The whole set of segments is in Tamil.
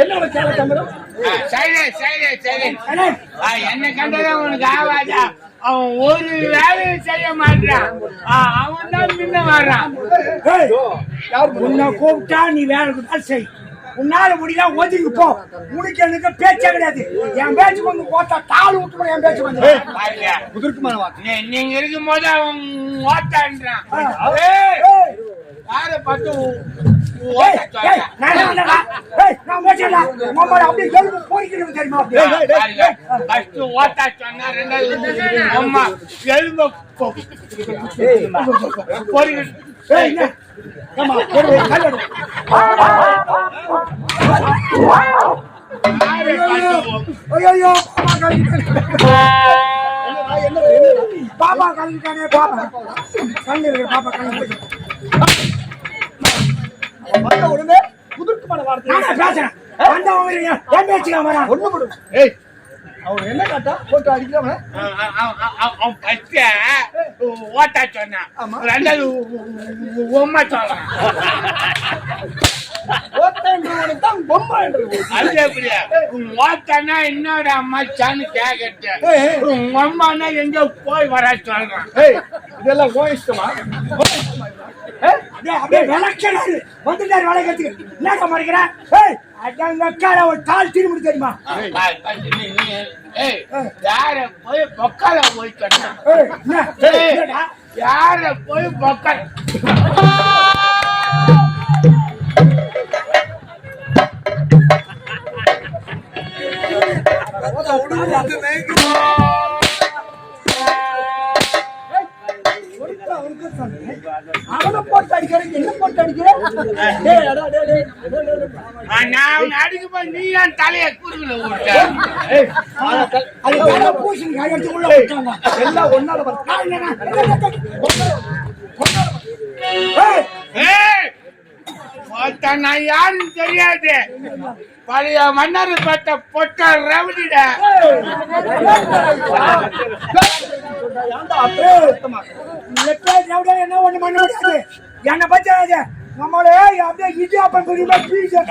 என்ன உனக்கு கேள தம்பரம் சைலண்ட் என்ன கண்டதா உனக்கு ஆவாதா அவன் ஒரு வேலையும் செய்ய மாட்டான். அவன் தான் முன்ன வர்றான். முன்ன கூப்பிட்டா நீ வேலை கொடுத்தா செய். உன்னால முடியல ஒதுங்கி போ. உனக்கு எனக்கு பேச்சே கிடையாது. என் பேச்சு வந்து போட்டா தாள் விட்டு என் பேச்சு வந்து. பாருங்க. குதிர்க்குமான நீ- நீங்க இருக்கும் போது அவன் ஓட்டான்றான். யார பார்த்து தெரியுமா? ஃபர்ஸ்ட் ஓட்டா சொன்னா ரெண்டாவது அம்மா எலும்ப பொறிக்கிட்டு ஏய், என்ன? ஆமா, பாப்பா கழுவிட்டானே. பாப்பா கழுவிட்டானே, பாப்பா. பேசுறேன். ஒண்ணு இருங்க. ஏய் அவன் என்ன காட்டா? போட்டு அடிக்கிறவன அவன்? ஃபர்ஸ்ட் ஓட்டா சொன்னான் ரெண்டாவது உம்மா சொல்றான் ஓட்டன்றவனுக்கு பொம்மை அது எப்படியா? ஓட்டானா என்னோட அம்மா சான்னு கேக்கட்டு உங்க அம்மானா எங்க போய் வர சொல்றான். இதெல்லாம் இஷ்டமா? டேய், அப்படியே விளக்கணாரு. வந்துட்டாரு விளக்கத்துக்கு. என்னக்கா மறைக்கிற? ஏய், அதான் உங்க அக்கால ஒரு கால் திரும்பி தெரியுமா ஏய், யார போய் பொக்கால போய் ஏய், என்னடா? யார போய் பொக்கால நீ ஏன் தலைய குறுகுல விட்ட அது வேற பூசணி காய் எடுத்து உள்ள விட்டாங்க. எல்லாம் ஒன்னால வர நான் யாருன்னு தெரியாது பழைய மன்னர் பட்ட பொட்ட ரவுடிடா என்ன ஒண்ணு பண்ண முடியாது. என்னை அது. நம்மளே அப்படியே இடியாப்பம் குடிமா பீஸா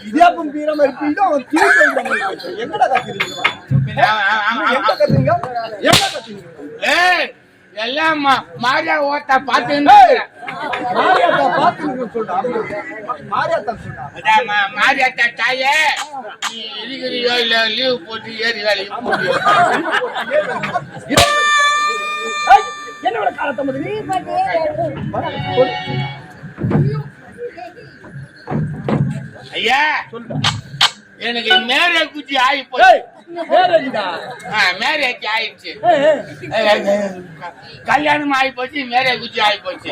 இடியாப்பம் பீரமா இருப்பீங்க அவன் திருப்பி வைக்கிறான். எங்கடா கத்துறீங்க எங்க கத்துறீங்க? எங்க கத்துறீங்க? ஏய் எல்லாம் மாரியா ஓட்ட பார்த்து மாரியாத்தா சொல்றான் மாரியாத்தா தாயே நீ இருக்கிறியோ இல்ல லீவ் போட்டு ஏறி வேலைக்கு போறியோ என்னோட காலத்தை ஐயா எனக்கு மேரே குச்சி ஆகி ஆ, மேரேஜ் ஆயிடுச்சு. கல்யாணம் ஆகி போச்சு மேரே குச்சி ஆகி போச்சு.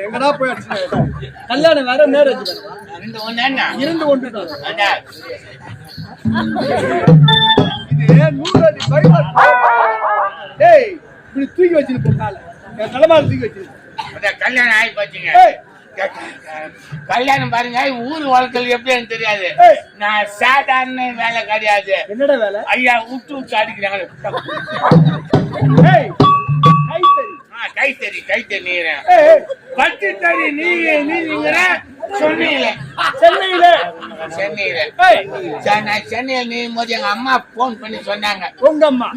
எங்கடா போய் அடிச்சு கல்யாணம் வேற மேரேஜ் ரெண்டு ஒண்ணு என்ன? இருந்து கொண்டு அதான் இது நூறு அடி டேய் இப்படி தூக்கி வச்சிரு போக்கால என் தூக்கி வச்சிரு அதான் கல்யாணம் ஆகி போச்சுங்க. கல்யாணம் பாருங்க ஊர் வழக்கல் எப்படின்னு தெரியாது. நான் சாதாரண வேலை கிடையாது. என்னடா வேலை? ஐயா விட்டு விட்டு அடிக்கிறாங்க. ஏய். கை தறி ஆ, கை தறி கை தறி நீரேன். ஏய் ஏய், பத்து தறி நீ நீங்கிற சொன்னீங்க சென்னையில. சென்னையில. சரி, நான் சென்னையில் நீ போது எங்க அம்மா போன் பண்ணி சொன்னாங்க. உங்க அம்மா.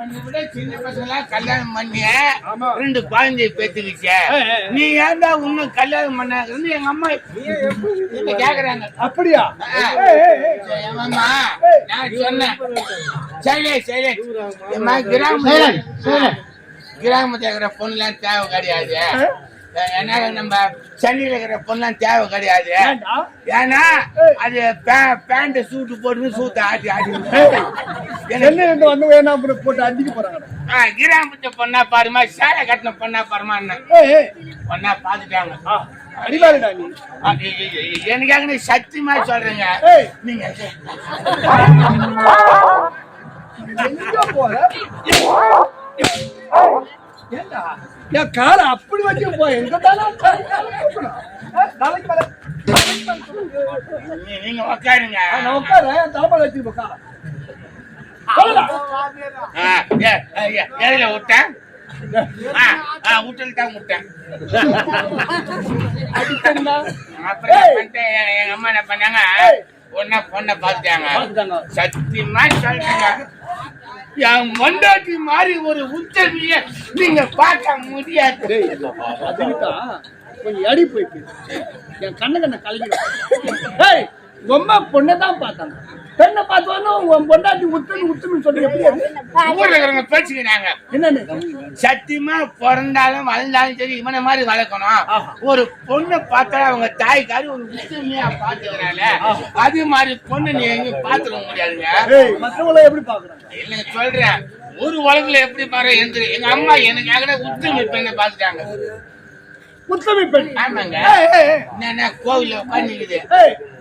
சின்ன பசங்களாம் கல்யாணம் பண்ணி ஆமா. ரெண்டு குழந்தைய பெத்துக்கிச்ச. நீ ஏன்டா இன்னும் கல்யாணம் பண்ணாங்கன்னு எங்க அம்மா இப்ப கேக்குறாங்க. அப்படியா? நான் சொன்னேன். சரி சரி அம்மா, கிராம கிராமத்துல இருக்கிற பொண்ணுலாம் தேவை கிடையாது. ஏன்னா நம்ம சென்னையில இருக்கிற பொண்ணுலாம் தேவை கிடையாது. ஏன்டா? ஏன்னா. அது பேண்ட் சூட்டு போட்டு சூத்த ஆட்டி ஆட்டி. சென்னையில இருந்து வந்து வேணா அப்புறம் போட்டு அடிக்க போறாங்க கிராமத்து பொண்ணா பாருமா சேலை கட்டின பொண்ணா பாருமா பொண்ணா பாத்துட்டாங்க. அடிவாருடா நீ. எனக்காக நீ சத்தியமா சொல்றீங்க. நீங்க. ஏண்டா? என் காலை அப்படி வச்சு போ எங்க நீ- நீங்க உக்காருங்க. நான் உட்கார தலைமையில வச்சு உட்கார சொல்லுடா ஆ, ஏ, ஏ, ஏ, எதுல விட்டேன் ஆ, ஆ, விட்டுட்டு தான் விட்டேன் அப்புறம் எங்க அம்மா என்ன பண்ணாங்க? ஒன்னா பொண்ணை பார்த்தாங்க. சத்தியமா சொல்றேங்க. என் மொண்டாட்டி மாதிரி ஒரு உத்தவிய நீங்க பார்க்க முடியாது. கொஞ்சம் எடி போயிட்டு. என் கண்ணு கண்ணை கலக்கிடும் டேய் உம்மா பொண்ணை தான் பார்த்தாங்க. பெண்ணை பார்த்து வந்து உன் பொண்டாட்டி உத்துன்னு உத்துன்னு சொல்லி எப்படி ஊர்ல இருக்கிறவங்க பேச்சுக்கிறாங்க என்னன்னு? சத்தியமா பிறந்தாலும் வளர்ந்தாலும் சரி இவனை மாதிரி வளர்க்கணும். ஒரு பொண்ணை பார்த்தா அவங்க தாய்க்காரி ஒரு உத்தமையா பாத்துக்கிறாங்க அது மாதிரி பொண்ணு நீ எங்கேயும் பாத்துக்க முடியாதுங்க. டேய் மத்தவங்கள எப்படி பாக்குறாங்க இல்லைங்க சொல்றேன். ஒரு உலகுல எப்படி பாரு எந்திரி எங்க அம்மா எனக்காக உத்தமி பெண்ணை பாத்துட்டாங்க உத்தமி பெண். ஆமாங்க. என்னன்னா கோவில்ல உட்காந்துக்குது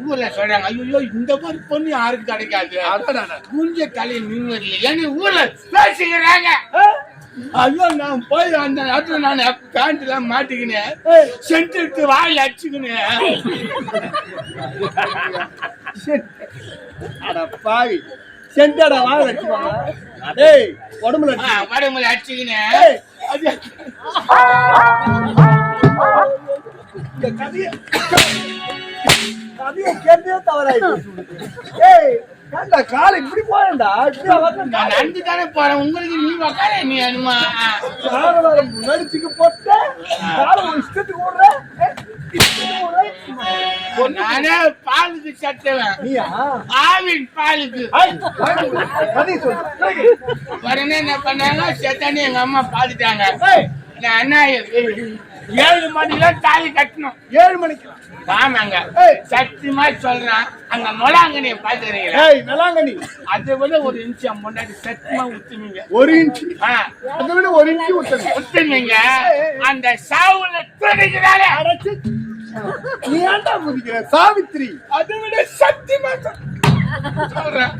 ஊர்ல சொல்றாங்க ஐயோ இந்த மாதிரி பொண்ணு யாருக்கும் கிடைக்காது. குஞ்ச தலையை நிம்மதி ஏன்னு ஊர்ல பேசிக்கிறாங்க ஐயோ நான் போய் அந்த நேரத்துல நான் பேண்ட் எல்லாம் மாட்டிக்கினேன். ஏய். சென்ட் எடுத்து வாயில் அடிச்சுக்கினேன். அட பாவி. சென்டடா வா வச்சுவாங்க டேய் உடம்புல வடமுறை அடிச்சுக்கினேன். கதைய கேட்டே தவறாயிடுச்சு ஏய் ஏன்டா காலை இப்படி போறேன்டா இப்படி நான் நடந்து தானே போறேன் உங்களுக்கு நீ உக்கார நீ அனுமா காலை வேற நடிச்சுக்கு போட்ட ஒரு இஷ்டத்துக்கு ஓடுற நானே பாலுக்கு சட்டுவேன் ஆவின் பாலுக்கு உடனே என்ன பண்ணாங்க செத்தானே எங்க அம்மா பாத்துட்டாங்க நான் ஏழு மணிக்கெல்லாம் தாலி கட்டணும். ஏழு மணிக்கு. ஆமாங்க. சத்தியமா சொல்றேன். அங்க நொலாங்கனிய பாத்துக்கிறீங்களா? ஏய் நல்லாங்கண்ணி அதை விட ஒரு இன்ச்சம் முன்னாடி சத்தியமா ஊத்துவீங்க ஒரு இன்ச்சு. அதை விட ஒரு இன்ச்சு ஊத்துங்க ஊத்துவீங்க அந்த சாவுல துடிக்கிறாளே அடைச்சு நீ ஏன்டா குதிக்கிற சாவித்திரி. அதை விட சத்தியமா சொல்- சொல்றேன்.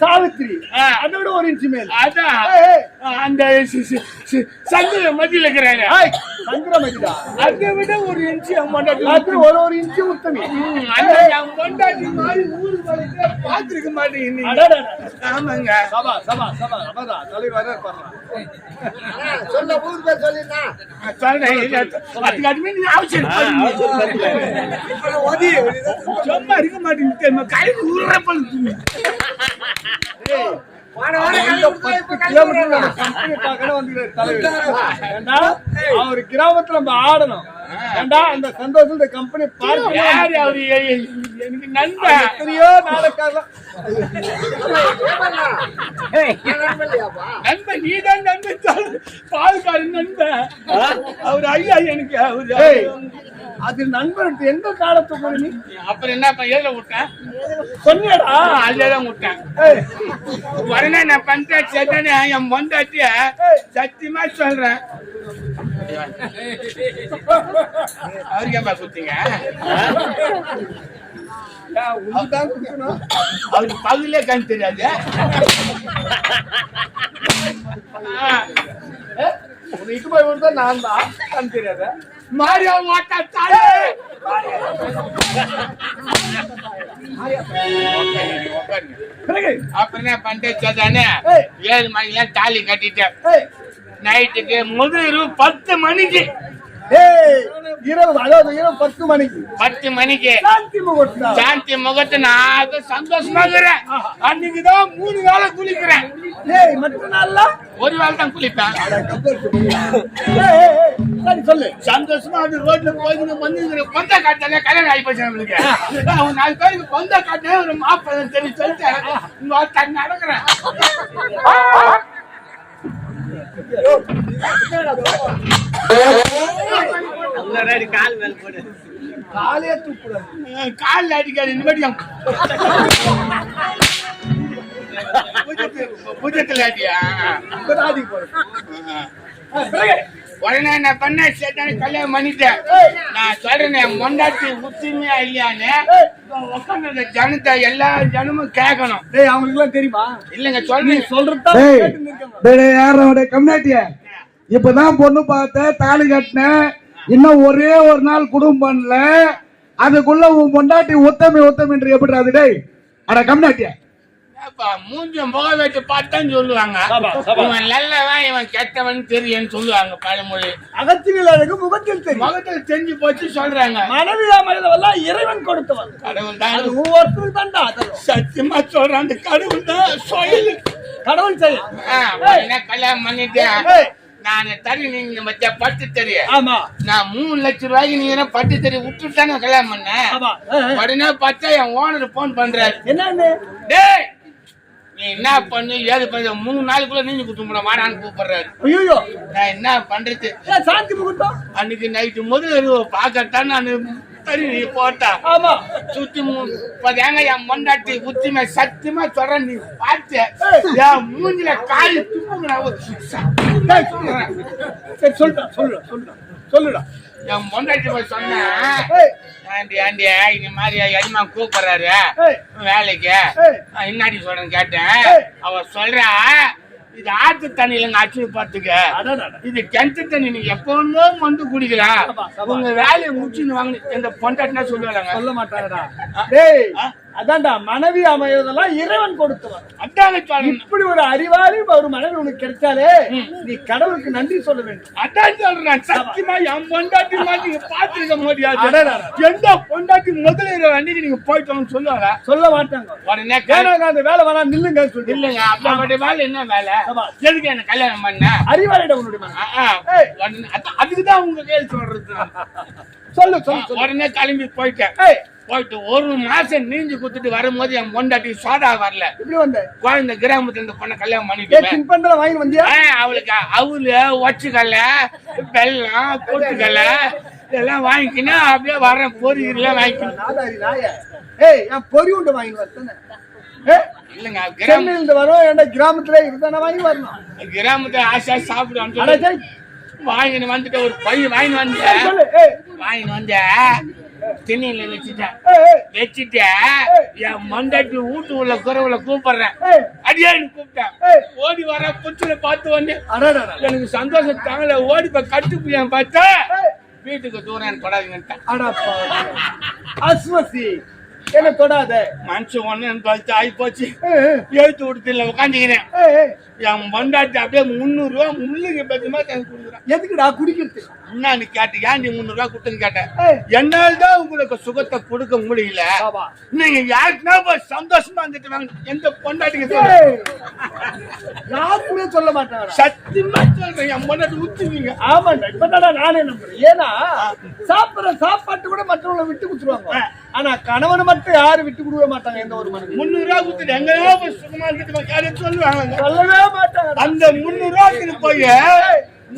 சாவித்திரி. ஆ. அதை விட ஒரு இன்ச்சு மேல். அதான் அந்த சந்திர மத்தியில இருக்கிறாங்க ஏய், சந்திரமதிடா அதை விட ஒரு இன்ச்சு அது ஒரு ஒரு இன்ச்சு ஊத்தமி ம், அந்த என் பொண்டாட்டி மாதிரி ஊரு வரைக்கும் பார்த்திருக்க மாட்டேங்க நீங்க. அடடடட. ஆமாங்க. சபா சபா சபா சபாதா தலைவர் பாருங்க சொல்ல ஊர் பேர் பண்ணுங்க. சும்மா இருக்க மாட்டேங்குது? கைக்கு உருளை பழுத்துங்க. அவர் கிராமத்துல நம்ம ஆடணும். ஏண்டா அந்த சந்தோஷம் இந்த கம்பெனி எ- எனக்கு நண்பன். எத்தனையோ நாடகம் நண்பன், நீதான் நண்பன். பால்காரன் நண்பன். அவர் ஐயா எனக்கு அவரு- அது நண்பர் எந்த காலத்து அப்புறம் என்ன எதுல விட்டேன் சொன்னியடா ஆ, அதுலதான் விட்டேன் உடனே நான் என் பொண்டாட்டிய சத்தியமா சொல்றேன். அவருக்கு ஏன்பா குத்தீங்க. அவருக்கு பகுதியிலே கண் தெரியாது. இட்டு போய் விடுறதா நான் தான். கண் தெரியாத. மாரியா ஓட்டா தாயே! அப்புறம் என்ன ஏய். ஏழு மணிக்கெல்லாம் தாலி கட்டிட்டேன். நைட்டுக்கு முதல் பத்து மணிக்கு. ஏய், இரவு அதாவது இரவு பத்து மணிக்கு. பத்து மணிக்கு. சாந்தி முகூர்த்தம். சாந்தி முகத்தை நான் சந்தோஷமா இருக்கிறேன் அன்னைக்குதான் மூணு வேளை குளிக்கிறேன். ஏய் மற்ற நாள்ல? ஒரு வேளை தான் குளிப்பேன். சரி சொல்லு. சந்தோஷமா அது ரோட்ல போய் வந்து பொந்த காட்டாலே கல்யாணம் ஆகி போச்சு நம்மளுக்கு. அவன் நாலு பேருக்கு பொந்த காட்டே ஒரு மாப்பிள்ளை சொல்லி சொல்லிட்டு தூக்கூடாது காலில் அடிக்காது புஜத்துல அடியா? உடனே என்ன பண்ண? சேத்தானே கல்யாணம் பண்ணிட்டேன். நான் சொல்றேன் என் மொண்டாட்டி உத்துமையா இல்லையான்னு. உட்காந்து ஜனத்தை எல்லா ஜனமும் கேட்கணும். டேய் அவங்களுக்கு எல்லாம் தெரியுமா? இல்லைங்க நீ சொல்றேன்? டேய், கம்னாட்டியா? இப்பதான் பொண்ணு பார்த்தேன் தாலி கட்டினேன் இன்னும் ஒரே ஒரு நாள் குடும்பம் பண்ணல அதுக்குள்ள உன் பொண்டாட்டி உத்தமி உத்தமி என்று எப்படி அது டேய் அட கம்னாட்டியா மூஞ்சி முக வச்சு பார்த்தான் சொல்லுவாங்க. இவன் நல்லவன் இவன் கெட்டவன் தெரியும்னு சொல்லுவாங்க பழமொழி. அகத்தில் அழகு முகத்தில் தெரியும். முகத்துல தெரிஞ்சு போச்சு சொல்றாங்க. மனைவி அமைதவெல்லாம் இறைவன் கொடுத்தவன். கடவுள் தான். அது ஒவ்வொருத்தருக்கு தான்டா சத்தியமா சொல்றேன் அந்த கடவுள் தான் சொயலு. கடவுள் உடனே கல்யாணம் பண்ணிட்டேன். நான் தறி நீங்க மத்திய பட்டு தெரிய ஆமா. நான் மூணு லட்சம் ரூபாய்க்கு நீங்க என்ன பட்டு தெரிய விட்டுட்டு தானே கல்யாணம் ஆ. உடனே பார்த்தா என் ஓனர் போன் பண்றாரு. என்னன்னு? டேய் நீ என்ன பண்ணு? ஏது பண்ணு? மூணு நாளுக்குள்ள நீங்க குடும்பம் வாடான்னு கூப்பிடுறாரு. ஐயோ நான் என்ன பண்றது? சாந்தி முகூர்த்தம்? அன்னைக்கு நைட்டு முதல் பார்க்கத்தான் நான் சரி நீ போட்டா. ஆமா. சுத்தி ஏங்க என் மொண்டாட்டி உத்திமை சத்தியமா சொல்றேன் நீ பார்த்து என் மூஞ்சில காலி துப்புங்க சொல்லுடா சொல்லுடா சொல்லுடா சொல்லுடா. என் மொண்டாட்டி போய் சொன்னேன் ஏய். ஆண்டி ஆண்டி இந்த மாதிரி எலிமா கூப்பிடுறாரு. வேலைக்கு. என்னாடி சொல்றேன்னு கேட்டேன். அவ சொல்றா இது ஆத்து தண்ணியிலங்க அச்சு பார்த்துக்க அடடடட. இது கிணத்து தண்ணி நீங்க எப்பவுமே வந்து குடிக்கலாம். உங்க வேலையை முடிச்சுன்னு வாங்க இந்த பொண்டாட்டினா சொல்லுவாங்க சொல்ல மாட்டாங்கடா? அதான்டா மனைவி அமைவதெல்லாம் இறைவன் கொடுத்தவன் சொல்றேன் இப்படி ஒரு அறிவாளி ஒரு மனைவி உனக்கு கிடைச்சாலே நீ கடவுளுக்கு நன்றி சொல்ல வேண்டும். அதான் சொல்றேன். சத்தியமா என் பொண்டாட்டி மாதிரி நீங்க பாத்துருக்க முடியாது. எந்த பொண்டாட்டி முதல்ல அன்னைக்கு நீங்க போயிட்டோம்னு சொல்லுவாங்க? சொல்ல மாட்டாங்க. உடனே அந்த வேலை வேணாம் நில்லுங்க சொல்லி இல்லங்க அப்படிப்பட்ட வேலை என்ன வேலை. எதுக்கு என்ன கல்யாணம் பண்ண? அறிவாளிட உன்னுடைய அதுக்குதான் உங்க கேள்வி சொல்றது. சொல்லு சொல்லு உடனே கிளம்பி போயிட்டேன். போயிட்டு ஒரு மாசம் நீஞ்சு குத்துட்டு வரும்போது என் பொண்டாட்டி சோதா வரல. இப்படி வந்த? குழந்தை கிராமத்துல இருந்து பொண்ணை கல்யாணம் பண்ணிட்டு வாங்கி வந்தியா? அவளுக்கு அவளு ஒச்சுக்கல்ல வெல்லம் பொட்டுக்கல்ல இதெல்லாம் வாங்கிக்கினா அப்படியே வரேன் பொரியெல்லாம் வாங்கிக்கணும் நாதாரி நாய. ஏய் என் பொறி உண்டு வாங்கி வரத்தன இல்லைங்க சென்னையில வரோம் ஏன்டா கிராமத்துல இருந்தா வாங்கி வரணும்? கிராமத்துல சொல்லி சரி. வாங்கின்னு வந்துட்டு ஒரு பையன் வாங்கின்னு வந்தேன் வாங்கின்னு வந்த திண்ணையில வச்சுட்டேன் வச்சுட்டு என் மண்டாட்டி வீட்டு உள்ள குறவுல கூப்பிடுறேன் அடியான்னு கூப்பிட்டேன் ஓடி வர புச்சுல பார்த்து வந்து. அடடடட எனக்கு சந்தோஷம் தாங்கல ஓடி போய் கட்டுப்பிடியான் பார்த்தா ஏய். வீட்டுக்கு தூரம் படாதீங்கன்ட்டேன் அஸ்வசி என்ன தொடாத? மனுஷன் ஒண்ணு பார்த்து ஆகி போச்சு. எழுத்து விடுத்துல உட்காந்துக்கிறேன் என் மண்டாட்டி அப்படியே முந்நூறு ரூபா முள்ளுக்கு எனக்கு கொடுக்குறான் எதுக்குடா குடிக்கிறது? என்னன்னு கேட்டேன். ஏன் நீ முந்நூறு ரூபா கொடுத்துன்னு கேட்டேன். என்னால் தான் உங்களுக்கு சுகத்தை கொடுக்க முடியல. நீங்க யாருக்குன்னா போய் சந்தோஷமா இருந்துட்டு வாங்க. எந்த பொண்டாட்டிக்கு ஏய் யாருக்குமே சொல்ல மாட்டாங்கடா. சத்தியமா சொல்றேன். என் பொண்டாட்டி ஊத்துவீங்க. ஆமாண்டா இப்பதான்டா நானே நம்புறேன். ஏன்னா சாப்பிடுற சாப்பாட்டு கூட மற்றவங்களை விட்டு கொடுத்துருவாங்க. ஆனா கணவனை மட்டும் யாரும் விட்டு கொடுக்க மாட்டாங்க எந்த ஒரு மனைவி முந்நூறு ரூபா கொடுத்துட்டு எங்கேயோ போய் சுகமா யாரையும் சொல்லுவாங்க. சொல்லவே மாட்டாங்கடா அந்த முந்நூறு ரூபாய்க்கு போய்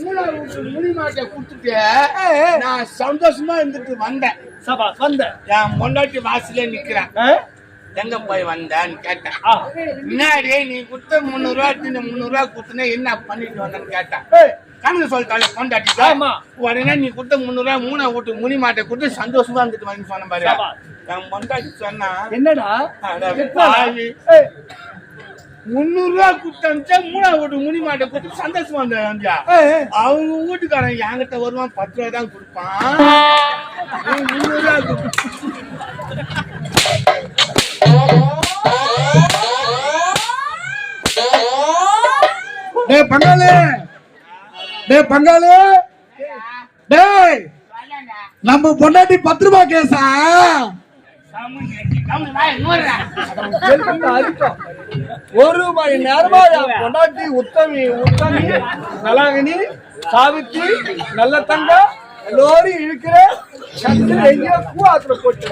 மூணாவது முனி மாட்டை கொடுத்துட்டு நான் சந்தோஷமா இருந்துட்டு வந்தேன். சபா வந்த. என் பொண்டாட்டி வாசலே நிக்கிறேன்? எங்க போய் வந்தேன்னு கேட்டேன். முன்னாடி நீ கொடுத்த முந்நூறு ரூபா முந்நூறு ரூபா கொடுத்தனே என்ன பண்ணிட்டு வந்தேன்னு கேட்டேன். கணக்கு சொல்லிட்டாலே பொண்டாட்டி ஆமா. உடனே நீ கொடுத்த முந்நூறு ரூபா மூணா வீட்டு முனி மாட்டை கொடுத்து சந்தோஷமா இருந்துட்டு வந்து சொன்ன பாரு. என் பொண்டாட்டி சொன்னா என்னடா? முந்நூறு ரூபா கொடுத்தா மூணா வீட்டு முனி மாட்டை கொடுத்து சந்தோஷமா இருந்தா. அவங்க வீட்டுக்காரன் என்கிட்ட வருவான் பத்து ரூபா தான் கொடுப்பான். முந்நூறு ரூபா. டேய் பங்காளி. டேய் பங்காளி. டேய் நம்ம பொண்டாட்டி பத்து ரூபாய் கேசா ஒரு மணி நேரமா கொண்டாட்டி உத்தமி உத்தமி நலாகினி சாவித்தி நல்ல தங்க எல்லோரும் இழுக்கிற சத்து எங்கேயோ கூ ஆத்துல போட்டு